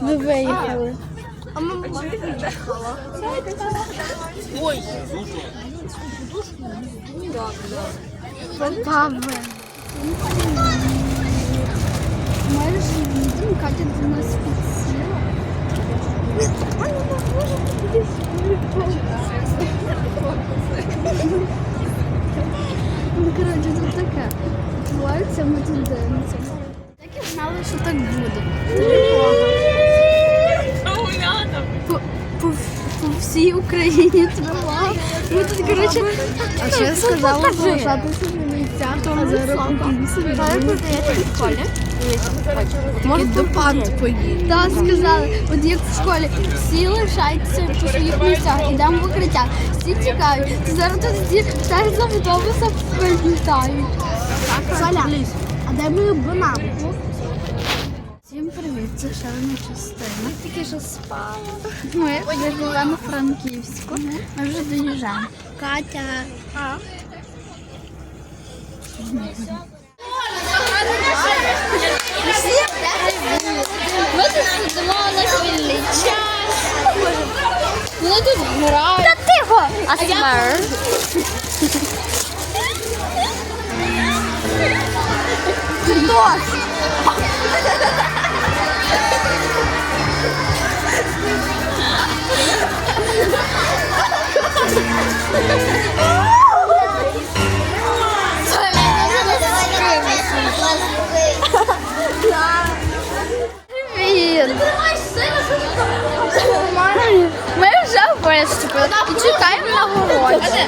Ви виїхали. Паве. Можеш їдемо, Катя до нас підсіла. Ну, коротше, тут таке. Відбувається, ми тут дивимося. По всій Україні тривога. Ми тут, коротше, а ще я сказала залишатися на місцях, а зараз Може до панд поїдемо. Так, сказали, от як в школі, всі лишайтеся по своїх місцях, ідемо в укриття, всі тікають. Зараз тут всі теж з автобуса вилітають. Соля, а де ми банан? Це одна частина. Тільки що спала. Ми в Франківську. Ми вже доїжджаємо. Катя. Ми тут сидимо на вільний час. Вони тут грають. Та тихо! А смер? Привіт! Ми вже виступили і чекаємо на городі.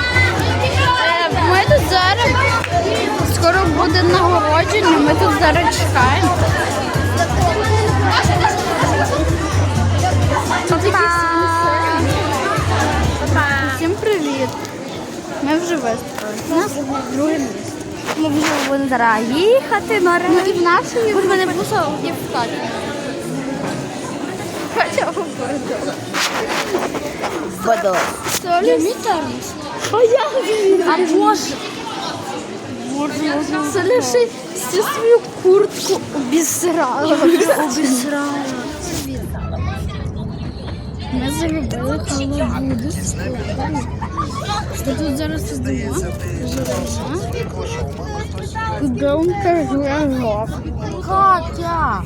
Е, Ми тут зараз скоро буде нагородження, ми тут зараз чекаємо. Всім привіт! Ми вже виступили. У нас друге місце. Ми вже будемо зараз їхати на Ну і в нашій в мене буса є в Каті. Катя попередила. Водо. Я мій термос. А боже. Це лише всю свою куртку обісрала. Обісрала. Ми заробили халабуду. Що тут зараз сидимо? Живемо. Тут торгує. Катя.